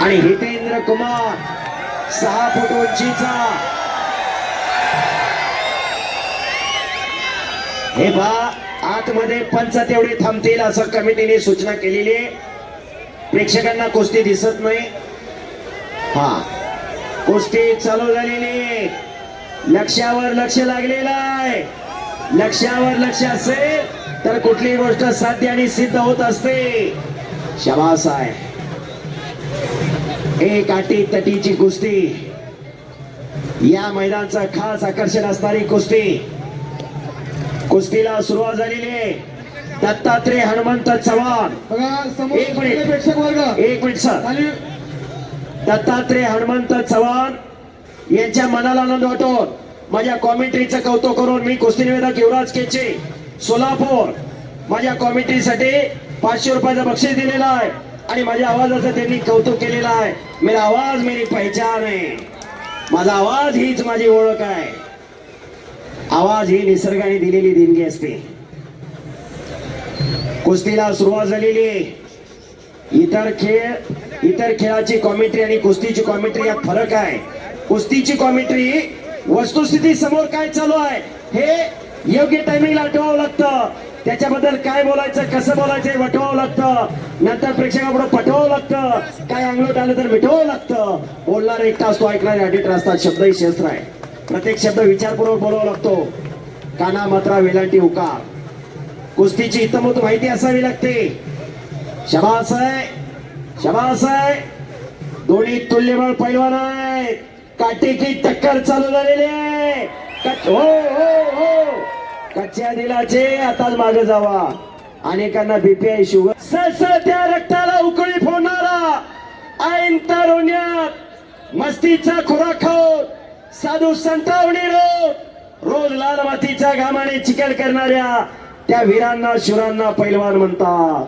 आणि हितेंद्र कुमार सहा फूट उंचीचा. हे बा आतमध्ये पंच तेवढे थांबतील असं कमिटीने सूचना केलेली आहे. प्रेक्षकांना कुस्ती दिसत नाही. हा कुस्ती चालू झालेली लक्षावर लक्ष लागलेलं आहे. लक्षावर लक्ष असेल तर कुठलीही गोष्ट साध्य आणि सिद्ध होत असते. शबास आहे एक आटी तटीची कुस्ती. या मैदानचं खास आकर्षण असणारी कुस्ती. कुस्तीला सुरुवात झालेली आहे. दत्तात्रय हनुमंत चव्हाण. एक मिनिट. बसलेले प्रेक्षक वर्ग. एक मिनिट सर. दत्तात्रय हनुमंत चव्हाण यांच्या मनाला आनंद वाटून माझ्या कॉमेंट्रीचं कौतुक करून मी कुस्ती निवेदक युवराज केचे सोलापूर. माझ्या कॉमेंट्रीसाठी पाचशे रुपयाचं बक्षीस दिलेलं आहे. आणि माझ्या आवाजाचं त्यांनी कौतुक केलेलं आहे. मेरा आवाज मेरी पहचान आहे माझा आवाज हीच माझी ओळख आहे. आवाज ही निसर्गाने दिलेली देणगी असते. कुस्तीला सुरुवात झालेली इतर खेळ इतर खेळाची कॉमेंट्री आणि कुस्तीची कॉमेंट्री यात फरक आहे. कुस्तीची कॉमेंट्री वस्तुस्थिती समोर काय चालू आहे हे योग्य टायमिंगला आठवावं लागतं. त्याच्याबद्दल काय बोलायचं कसं बोलायचं वटवावं लागतं. नंतर प्रेक्षकापुढे पटवावं लागतं. काय अंगलोट आलं तर मिटवावं लागतं. बोलणार एकटा असतो ऐकणारे ऑडिटर असतात शब्द ही शस्त्र आहे प्रत्येक शब्द विचारपूर्वक बोलावा लागतो. काना मात्रा वेलांटी उका कुस्तीची इतमत माहिती असावी लागते. शबास आहे. शबास आहे. दोन्ही तुल्यबळ पैलवान आहेत. काटेकी टक्कर चालू झालेली आहे. हो हो हो. कच्च्या दिलाचे आताच मागे जावा. अनेकांना बीपीआय शुगर सस त्या रक्ताला उकळी फोडणारा ऐन तारुण्यात मस्तीचा खुराक खाऊन साधू संतावणी रोज रोज लाल मातीच्या घामाने चिकल करणाऱ्या त्या वीरांना शुरांना पैलवान म्हणतात.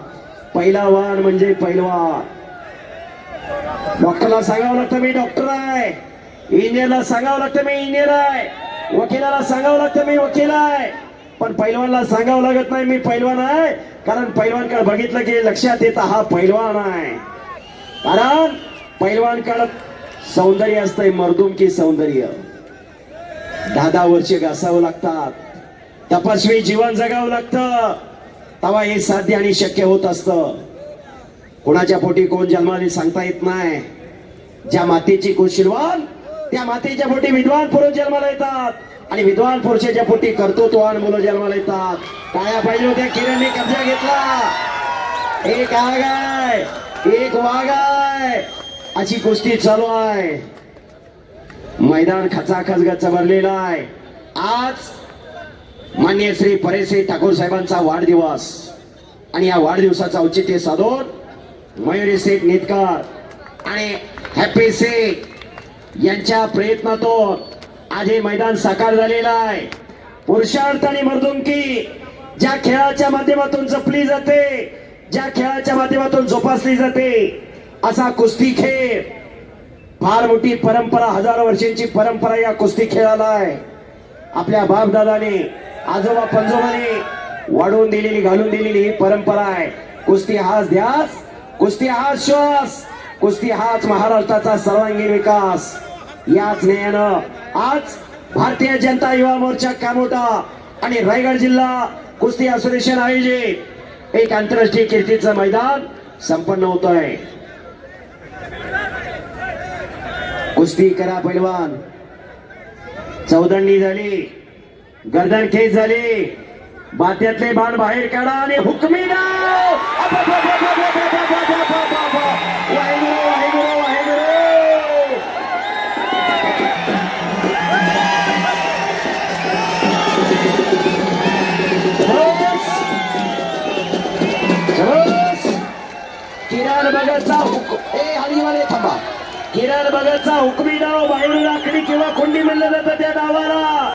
पैलावान म्हणजे पैलवान. डॉक्टरला सांगावं लागतं मी डॉक्टर आहे. इंजिनियरला सांगावं लागतं मी इंजिनियर आहे. वकिलाला सांगावं लागतं मी वकील आहे. पण पैलवानला सांगावं लागत नाही मी पैलवान आहे. कारण पैलवानकडे बघितलं की लक्षात येतं हा पैलवान आहे. कारण पैलवानकडे सौंदर्य असतंय मर्दुमकी सौंदर्य. दहा दहा वर्षे घासावं लागतात. तपस्वी जीवन जगावं लागतं. तेव्हा हे साध्य आणि शक्य होत असतं. कोणाच्या पोटी कोण जन्माने सांगता येत नाही. ज्या मातेची कुशीलवान त्या मातेच्या पोटी विद्वान पुरुष जन्माला येतात. आणि विद्वान पुरुषाच्या पोटी कर्तृत्वान मुलं जन्माला येतात काया पाहिजे होत्या किरणने कब्जा घेतला. एक आग आहे एक वाघ आहे अशी गोष्टी चालू आहे. मैदान खचाखच गच्च भरलेला आहे. आज मान्य श्री परेश्री ठाकूर साहेबांचा वाढदिवस. आणि या वाढदिवसाचं औचित्य साधून मयुरी शेख नेतकर आणि हॅपी शेख यांच्या प्रयत्नातून आज हे मैदान साकार झालेलं आहे. पुरुषार्थ आणि मर्दुंकी ज्या खेळाच्या माध्यमातून जपली जाते ज्या खेळाच्या माध्यमातून जोपासली जाते असा कुस्ती खेळ. फार मोठी परंपरा हजारो वर्षांची परंपरा या कुस्ती खेळाला आहे. आपल्या बापदादाने आजोबा पंजोबाने वाढवून दिलेली घालून दिलेली ही परंपरा आहे. कुस्ती हाच ध्यास कुस्ती हाच श्वास कुस्ती हाच महाराष्ट्राचा सर्वांगीण विकास. याच न्यायानं आज भारतीय जनता युवा मोर्चा कामोटा आणि रायगड जिल्हा कुस्ती असोसिएशन आयोजित एक आंतरराष्ट्रीय कीर्तीचं मैदान संपन्न होत आहे कुस्ती करा पैलवान. चौदंडी झाली. गर्दन खेच झाली. बात्यातले बाण बाहेर काढा आणि हुकमी डाव किरण भगतचा हुक ए हरिवाले थांबा. किरण भगतचा हुकमी डाव बाहेरून राखणी किंवा कोंडी म्हणलं जातं त्या डावाला.